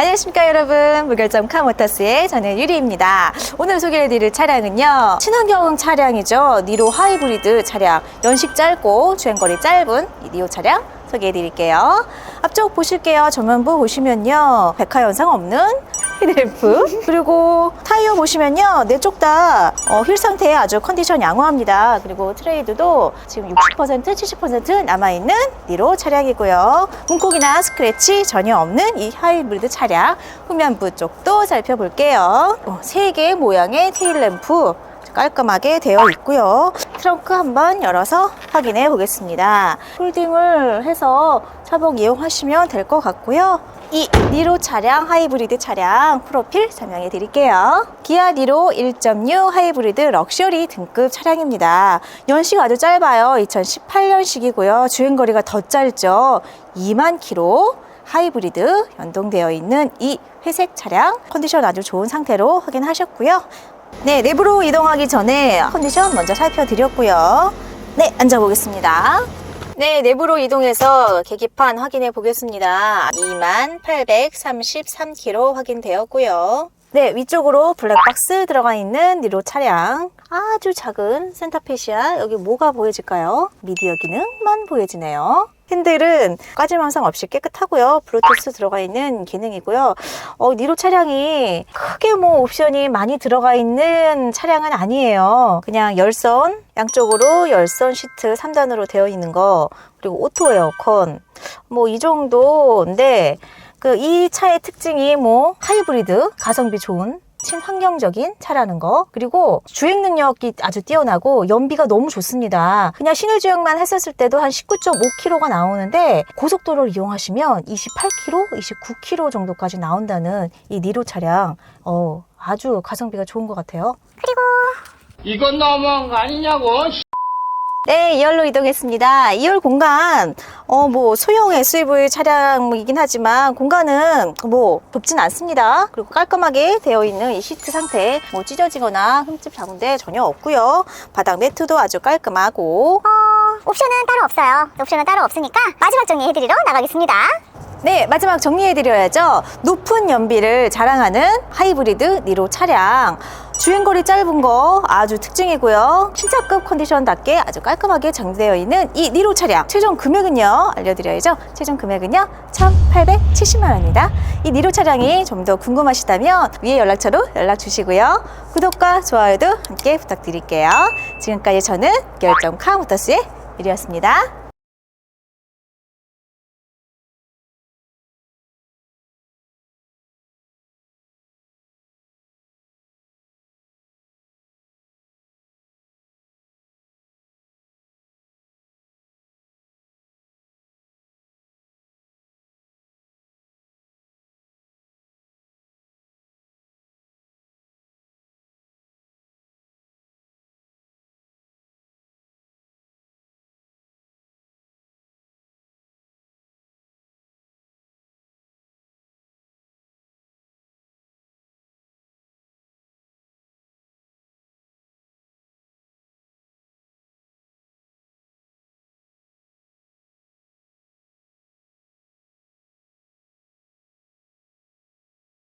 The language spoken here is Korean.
안녕하십니까 여러분. 무결점 카 모터스의 저는 유리입니다. 오늘 소개해드릴 차량은요 친환경 차량이죠. 니로 하이브리드 차량. 연식 짧고 주행거리 짧은 이 니오 차량 소개해드릴게요. 앞쪽 보실게요. 전면부 보시면요 백화 현상 없는 헤드램프 그리고 타이어 보시면요 네 쪽다 어, 휠 상태에 아주 컨디션 양호합니다 그리고 트레이드도 지금 60% 70% 남아있는 니로 차량이고요 문콕이나 스크래치 전혀 없는 이 하이브리드 차량 후면부 쪽도 살펴볼게요 어, 세 개의 모양의 테일램프 깔끔하게 되어 있고요. 트렁크 한번 열어서 확인해 보겠습니다. 홀딩을 해서 차복 이용하시면 될 것 같고요. 이 니로 차량 하이브리드 차량 프로필 설명해 드릴게요. 기아 니로 1.6 하이브리드 럭셔리 등급 차량입니다. 연식 아주 짧아요. 2018년식이고요. 주행거리가 더 짧죠. 2만 킬로. 하이브리드 연동되어 있는 이 회색 차량 컨디션 아주 좋은 상태로 확인하셨고요. 네, 내부로 이동하기 전에 컨디션 먼저 살펴드렸고요. 네, 앉아보겠습니다. 네, 내부로 이동해서 계기판 확인해 보겠습니다. 2833km 확인되었고요. 네, 위쪽으로 블랙박스 들어가 있는 니로 차량. 아주 작은 센터페시아. 여기 뭐가 보여질까요? 미디어 기능만 보여지네요. 핸들은 까짐 함상 없이 깨끗하고요. 블루투스 들어가 있는 기능이고요. 어, 니로 차량이 크게 뭐 옵션이 많이 들어가 있는 차량은 아니에요. 그냥 열선, 양쪽으로 열선 시트 3단으로 되어 있는 거, 그리고 오토 에어컨, 뭐 이 정도인데, 그 이 차의 특징이 뭐 하이브리드, 가성비 좋은 친환경적인 차라는 거. 그리고 주행 능력이 아주 뛰어나고 연비가 너무 좋습니다. 그냥 시내 주행만 했었을 때도 한 19.5km가 나오는데 고속도로를 이용하시면 28km, 29km 정도까지 나온다는 이 니로 차량. 어, 아주 가성비가 좋은 것 같아요. 이건 너무한 거 아니냐고. 네, 2열로 이동했습니다. 2열 공간, 어, 뭐, 소형 SUV 차량이긴 하지만 공간은 뭐, 좁진 않습니다. 그리고 깔끔하게 되어 있는 이 시트 상태, 뭐, 찢어지거나 흠집 잡은 데 전혀 없고요 바닥 매트도 아주 깔끔하고. 옵션은 따로 없어요. 옵션은 따로 없으니까 마지막 정리해드리러 나가겠습니다. 네, 마지막 정리해드려야죠. 높은 연비를 자랑하는 하이브리드 니로 차량. 주행거리 짧은 거 아주 특징이고요. 신차급 컨디션답게 아주 깔끔하게 장되어 있는 이 니로 차량. 최종 금액은요, 알려드려야죠. 최종 금액은요, 1,870만 원입니다. 이 니로 차량이 좀 더 궁금하시다면 위에 연락처로 연락 주시고요. 구독과 좋아요도 함께 부탁드릴게요. 지금까지 저는 결정 카모터스의 유리였습니다.